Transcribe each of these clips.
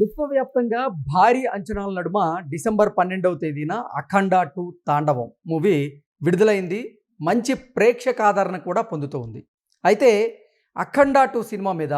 విశ్వవ్యాప్తంగా భారీ అంచనాల నడుమ డిసెంబర్ పన్నెండవ తేదీన అఖండ టూ తాండవం మూవీ విడుదలైంది. మంచి ప్రేక్షకాదరణ కూడా పొందుతూ ఉంది. అయితే అఖండ టూ సినిమా మీద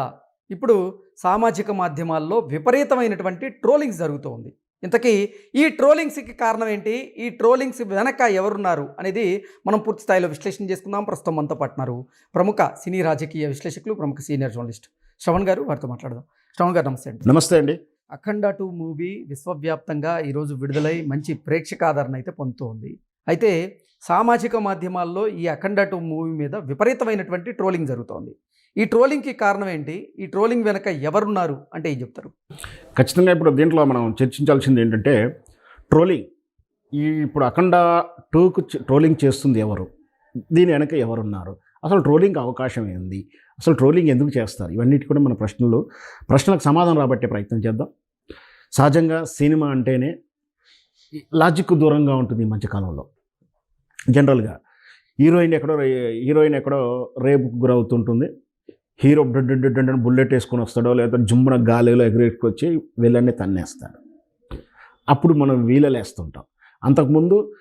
ఇప్పుడు సామాజిక మాధ్యమాల్లో విపరీతమైనటువంటి ట్రోలింగ్స్ జరుగుతూ ఉంది. ఇంతకీ ఈ ట్రోలింగ్స్కి కారణం ఏంటి? ఈ ట్రోలింగ్స్ వెనక ఎవరున్నారు అనేది మనం పూర్తి స్థాయిలో విశ్లేషణ చేసుకుందాం. ప్రస్తుతం మనతో పట్టినారు ప్రముఖ సినీ రాజకీయ విశ్లేషకులు ప్రముఖ సీనియర్ జర్నలిస్ట్ శ్రవణ్ గారు వారితో మాట్లాడదాం. శ్రవణ్ గారు నమస్తే అండి. నమస్తే అండి. అఖండ టూ మూవీ విశ్వవ్యాప్తంగా ఈరోజు విడుదలై మంచి ప్రేక్షకాదరణ అయితే పొందుతోంది. అయితే సామాజిక మాధ్యమాల్లో ఈ అఖండ టూ మూవీ మీద విపరీతమైనటువంటి ట్రోలింగ్ జరుగుతోంది. ఈ ట్రోలింగ్కి కారణం ఏంటి? ఈ ట్రోలింగ్ వెనక ఎవరున్నారు అంటే ఏం చెప్తారు? ఖచ్చితంగా ఇప్పుడు దీంట్లో మనం చర్చించాల్సింది ఏంటంటే ట్రోలింగ్. ఈ ఇప్పుడు అఖండ టూకు ట్రోలింగ్ చేస్తుంది ఎవరు? దీని వెనక ఎవరున్నారు? అసలు ట్రోలింగ్ అవకాశం ఏంది? అసలు ట్రోలింగ్ ఎందుకు చేస్తారు? ఇవన్నిటి కూడా మన ప్రశ్నలు ప్రశ్నలకు సమాధానం రాబట్టే ప్రయత్నం చేద్దాం. సహజంగా సినిమా అంటేనే లాజిక్ దూరంగా ఉంటుంది ఈ మధ్యకాలంలో జనరల్గా హీరోయిన్ ఎక్కడో రే- హీరోయిన్ ఎక్కడో రేపుకు గురవుతుంటుంది. హీరో డడ్ బుల్లెట్ వేసుకొని వస్తాడో లేదా జుమ్మున గాలిలో ఎగరేసుకొచ్చి వీళ్ళని తన్నేస్తాడు. అప్పుడు మనం వీలలేస్తుంటాం. అంతకుముందు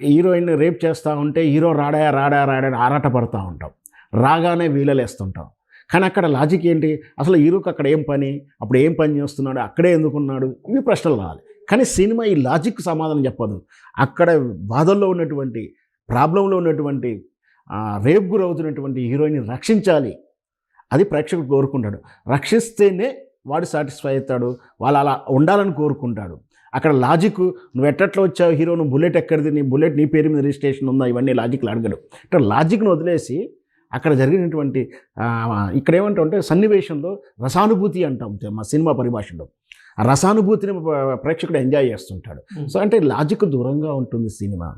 హీరోయిన్ రేప్ చేస్తూ ఉంటే హీరో రాడా రాడా రాడా అని ఆరాట పడుతూ ఉంటాం. రాగానే వీలలేస్తుంటాం. కానీ అక్కడ లాజిక్ ఏంటి? అసలు హీరోకి అక్కడ ఏం పని? అప్పుడు ఏం పని చేస్తున్నాడు? అక్కడే ఎందుకున్నాడు? ఇవి ప్రశ్నలు రావాలి. కానీ సినిమా ఈ లాజిక్ సమాధానం చెప్పదు. అక్కడ బాధల్లో ఉన్నటువంటి ప్రాబ్లంలో ఉన్నటువంటి రేప్ గురవుతున్నటువంటి హీరోయిన్ని రక్షించాలి. అది ప్రేక్షకుడు కోరుకుంటాడు. రక్షిస్తేనే వాడు సాటిస్ఫై అవుతాడు. వాళ్ళు అలా ఉండాలని కోరుకుంటాడు. అక్కడ లాజిక్ నువ్వు ఎట్టట్లో వచ్చావు హీరో? నువ్వు బుల్లెట్ ఎక్కడిది? నీ బుల్లెట్ నీ పేరు మీద రిజిస్ట్రేషన్ ఉందా? ఇవన్నీ లాజిక్లు అడగడు. ఇక్కడ లాజిక్ను వదిలేసి అక్కడ జరిగినటువంటి ఇక్కడ ఏమంటామంటే సన్నివేశంలో రసానుభూతి అంటాం మా సినిమా పరిభాషలో. ఆ రసానుభూతిని ప్ర- ప్రేక్షకుడు ఎంజాయ్ చేస్తుంటాడు. సో అంటే లాజిక్ దూరంగా ఉంటుంది సినిమా.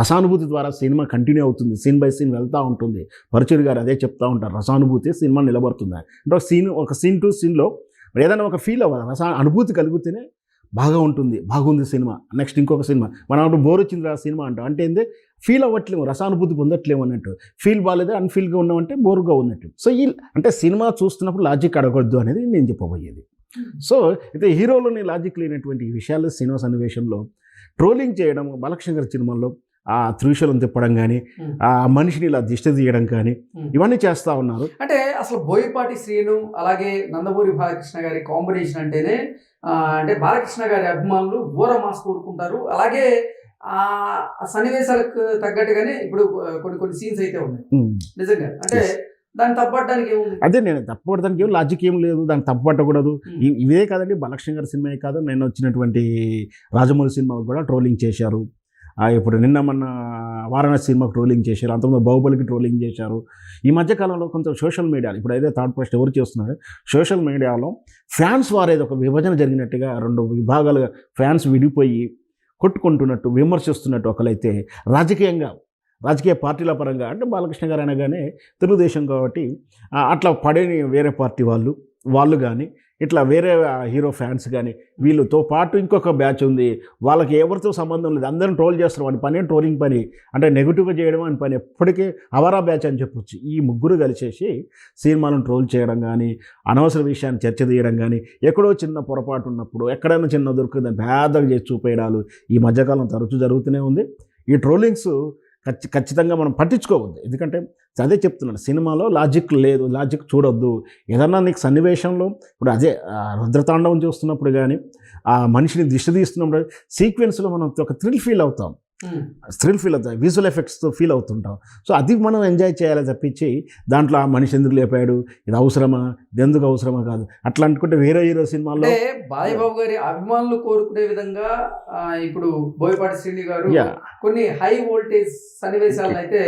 రసానుభూతి ద్వారా సినిమా కంటిన్యూ అవుతుంది. సీన్ బై సీన్ వెళ్తూ ఉంటుంది. పరుచూరి గారు అదే చెప్తా ఉంటారు. రసానుభూతి సినిమా నిలబడుతుంది అంటే ఒక సీన్ ఒక సీన్ టు సీన్లో ఏదైనా ఒక ఫీల్ అవ్వాలి. రస అనుభూతి కలిగితేనే బాగా ఉంటుంది బాగుంది సినిమా. నెక్స్ట్ ఇంకొక సినిమా. మనం అప్పుడు బోర్ వచ్చింది ఆ సినిమా అంటాం. అంటే ఏంది? ఫీల్ అవ్వట్లేము రసానుభూతి పొందట్లేము అన్నట్టు. ఫీల్ బాగాలేదు అన్ఫీల్గా ఉన్నామంటే బోర్గా ఉన్నట్టు. సో ఈ అంటే సినిమా చూస్తున్నప్పుడు లాజిక్ అడగొద్దు అనేది నేను చెప్పబోయేది. సో అయితే హీరోలోని లాజిక్ లేనటువంటి విషయాలు సినిమా సన్నివేశంలో ట్రోలింగ్ చేయడం బాలకృష్ణ గారి సినిమాల్లో ఆ త్రిశూలం తిప్పడం కానీ ఆ మనిషిని ఇలా దిష్టి తీయడం కానీ ఇవన్నీ చేస్తూ ఉన్నారు. అంటే అసలు బోయపాటి శ్రీను అలాగే నందమూరి బాలకృష్ణ గారి కాంబినేషన్ అంటేనే అంటే బాలకృష్ణ గారి అభిమానులు ఘోర మాస్ కోరుకుంటారు. అలాగే ఆ సన్నివేశాలకు తగ్గట్టుగానే ఇప్పుడు కొన్ని కొన్ని సీన్స్ అయితే ఉన్నాయి. నిజంగా. అంటే దాన్ని తప్పడానికి ఏముంది? అదే నేను తప్పపడడానికి ఏం లాజిక్ ఏం లేదు. దాన్ని. ఇ- ఇవే కాదండి బాలకృష్ణ గారి సినిమా కాదు. నేను వచ్చినటువంటి రాజమౌళి సినిమాకు కూడా ట్రోలింగ్ చేశారు. ఇప్పుడు నిన్న మొన్న వారణాసి సినిమాకు ట్రోలింగ్ చేశారు అంతకుముందు బాహుబలికి ట్రోలింగ్ చేశారు. ఈ మధ్యకాలంలో కొంచెం సోషల్ మీడియా ఇప్పుడు అయితే థర్డ్ ఫస్ట్ ఎవరు చేస్తున్నారు? సోషల్ మీడియాలో ఫ్యాన్స్ వారేది ఒక విభజన జరిగినట్టుగా రెండు విభాగాలుగా ఫ్యాన్స్ విడిపోయి కొట్టుకుంటున్నట్టు విమర్శిస్తున్నట్టు ఒకరైతే రాజకీయంగా రాజకీయ పార్టీల పరంగా అంటే బాలకృష్ణ గారు అనగానే తెలుగుదేశం కాబట్టి అట్లా పడేని వేరే పార్టీ వాళ్ళు వాళ్ళు కానీ ఇట్లా వేరే హీరో ఫ్యాన్స్ కానీ వీళ్ళతో పాటు ఇంకొక బ్యాచ్ ఉంది. వాళ్ళకి ఎవరితో సంబంధం లేదు. అందరం ట్రోల్ చేస్తారు అని పని ట్రోలింగ్ పని. అంటే నెగిటివ్గా చేయడం అని పని ఎప్పటికీ అవరా బ్యాచ్ అని చెప్పొచ్చు. ఈ ముగ్గురు కలిసేసి సినిమాలను ట్రోల్ చేయడం కానీ అనవసర విషయాన్ని చర్చ తీయడం కానీ ఎక్కడో చిన్న పొరపాటు ఉన్నప్పుడు ఎక్కడైనా చిన్న దొరుకుతుందని పేదగా చేసి చూపేయడాలు ఈ మధ్యకాలం తరచూ జరుగుతూనే ఉంది. ఈ ట్రోలింగ్స్ ఖచ్చి ఖచ్చితంగా మనం పట్టించుకోవద్దు. ఎందుకంటే అదే చెప్తున్నాను సినిమాలో లాజిక్ లేదు లాజిక్ చూడొద్దు. ఏదన్నా నీకు సన్నివేశంలో ఇప్పుడు అదే రుద్రతాండవం చూస్తున్నప్పుడు కానీ ఆ మనిషిని దిష్టి తీస్తున్నప్పుడు సీక్వెన్స్లో మనం ఒక థ్రిల్ ఫీల్ అవుతాం. థ్రిల్ ఫీల్ అవుతాం విజువల్ ఎఫెక్ట్స్తో ఫీల్ అవుతుంటాం. సో అది మనం ఎంజాయ్ చేయాలి తప్పించి దాంట్లో ఆ మనిషి ఎందుకు లేపాడు ఇది అవసరమా ఇది ఎందుకు అవసరమా కాదు అట్లా అనుకుంటే వేరే హీరో సినిమాల్లో బాలయ్యబాబు గారి అభిమానులు కోరుకునే విధంగా ఇప్పుడు బోయపాటి శ్రీని గారు కొన్ని హై వోల్టేజ్ సన్నివేశాలను అయితే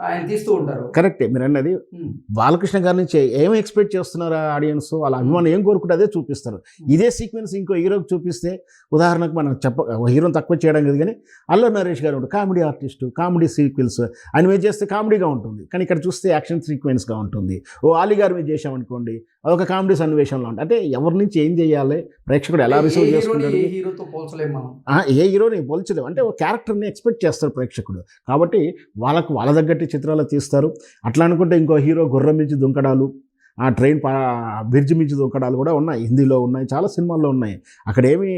ఆయన తీస్తూ ఉంటారు. కరెక్టే. మీరు అన్నది. బాలకృష్ణ గారి నుంచి ఏం ఎక్స్పెక్ట్ చేస్తున్నారు ఆడియన్స్ వాళ్ళ అభిమానం ఏం కోరుకుంటే అదే చూపిస్తారు. ఇదే సీక్వెన్స్ ఇంకో హీరోకి చూపిస్తే ఉదాహరణకు మనం చెప్ప హీరోని తక్కువ చేయడం లేదు కానీ అల్లు నరేష్ గారు కామెడీ ఆర్టిస్టు కామెడీ సీక్వెన్స్ ఆయన మీద చేస్తే కామెడీగా ఉంటుంది. కానీ ఇక్కడ చూస్తే యాక్షన్ సీక్వెన్స్గా ఉంటుంది. ఓ ఆలి గారి మీద చేసామనుకోండి అదొక కామెడీ సన్నివేశంలో ఉంటుంది అంటే ఎవరి నుంచి ఏం చేయాలి ప్రేక్షకుడు ఎలా రిసీవ్ చేసుకుంటాడు? ఏ హీరోని పోల్చలేము అంటే ఒక క్యారెక్టర్ని ఎక్స్పెక్ట్ చేస్తారు ప్రేక్షకుడు. కాబట్టి వాళ్ళకు వాళ్ళ తగ్గట్టు చిత్రాలు తీస్తారు. అట్లా అనుకుంటే ఇంకో హీరో గుర్రం నుంచి దుంకడాలు ఆ ట్రైన్ పా బ్రిడ్జ్ మించి దూకడాలు కూడా ఉన్నాయి. హిందీలో ఉన్నాయి చాలా సినిమాల్లో ఉన్నాయి. అక్కడేమీ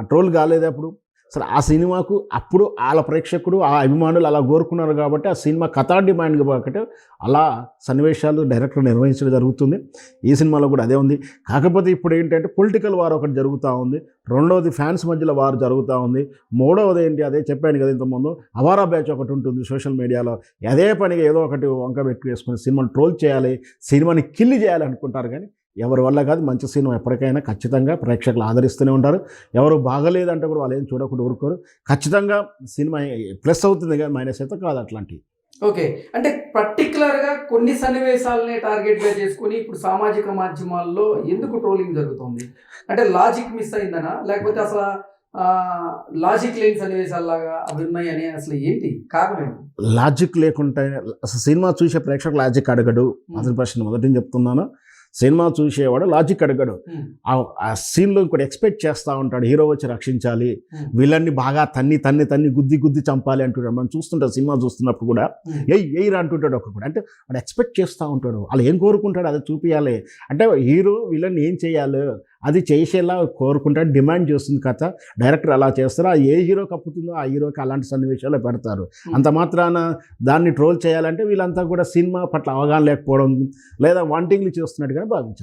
ట్రోల్ కాలేదు అప్పుడు. అసలు ఆ సినిమాకు అప్పుడు వాళ్ళ ప్రేక్షకుడు ఆ అభిమానులు అలా కోరుకున్నారు కాబట్టి ఆ సినిమా కథా డిమాండ్ కాబట్టి అలా సన్నివేశాలు డైరెక్టర్ నిర్వహించడం జరుగుతుంది. ఈ సినిమాలో కూడా అదే ఉంది. కాకపోతే ఇప్పుడు ఏంటంటే పొలిటికల్ వార్ ఒకటి జరుగుతూ ఉంది. రెండవది ఫ్యాన్స్ మధ్యలో వారు జరుగుతూ ఉంది. మూడవది ఏంటి అదే చెప్పాను కదా ఇంతకుముందు. అవారా బ్యాచ్ ఒకటి ఉంటుంది సోషల్ మీడియాలో. అదే పనిగా ఏదో ఒకటి వంక పెట్టి వేసుకుని సినిమాని ట్రోల్ చేయాలి సినిమాని కిల్లి చేయాలి అనుకుంటారు కానీ ఎవరి వల్ల కాదు మంచి సినిమా ఎప్పటికైనా ఖచ్చితంగా ప్రేక్షకులు ఆదరిస్తూనే ఉంటారు. ఎవరు బాగలేదంటే కూడా వాళ్ళు ఏం చూడకుండా ఊరుకోరు. ఖచ్చితంగా సినిమా ప్లస్ అవుతుంది కానీ మైనస్ అయితే కాదు అట్లాంటివి. ఓకే. అంటే పర్టికులర్గా కొన్ని సన్నివేశాలనే టార్గెట్గా చేసుకుని ఇప్పుడు సామాజిక మాధ్యమాల్లో ఎందుకు ట్రోలింగ్ జరుగుతుంది? అంటే లాజిక్ మిస్ అయిందనా? లేకపోతే అసలు లాజిక్ లేని సన్నివేశాల్లాగా అవి ఉన్నాయని అసలు ఏంటి కారణం ఏంటి? లాజిక్ లేకుంటే అసలు సినిమా చూసే ప్రేక్షకులు లాజిక్ అడగడు. మొదటి ప్రశ్న మొదటి నేను చెప్తున్నాను. సినిమా చూసేవాడు లాజిక్ అడగడు. ఆ సీన్లో ఇంకోటి ఎక్స్పెక్ట్ చేస్తూ ఉంటాడు హీరో వచ్చి రక్షించాలి విలన్ని బాగా తన్ని తన్ని తన్ని గుద్ది గుద్ది చంపాలి అంటుంటాడు. మనం చూస్తుంటాం సినిమా చూస్తున్నప్పుడు కూడా. ఎయ్ ఎయ్యిరా అంటుంటాడు ఒక కూడా. అంటే వాడు ఎక్స్పెక్ట్ చేస్తూ ఉంటాడు. వాళ్ళు ఏం కోరుకుంటాడు అది చూపించాలి అంటే హీరో విలన్ ఏం చేయాలి? అది చేసేలా కోరుకుంటాడు డిమాండ్ చేస్తుంది కథ. డైరెక్టర్ అలా చేస్తారు? ఆ ఏ హీరో కప్పుతుందో ఆ హీరోకి అలాంటి సన్నివేశాలు పెడతారు. అంత మాత్రాన దాన్ని ట్రోల్ చేయాలంటే వీళ్ళంతా కూడా సినిమా పట్ల అవగాహన లేకపోవడం లేదా వాంటింగ్లు చేస్తున్నట్టుగా భావించారు.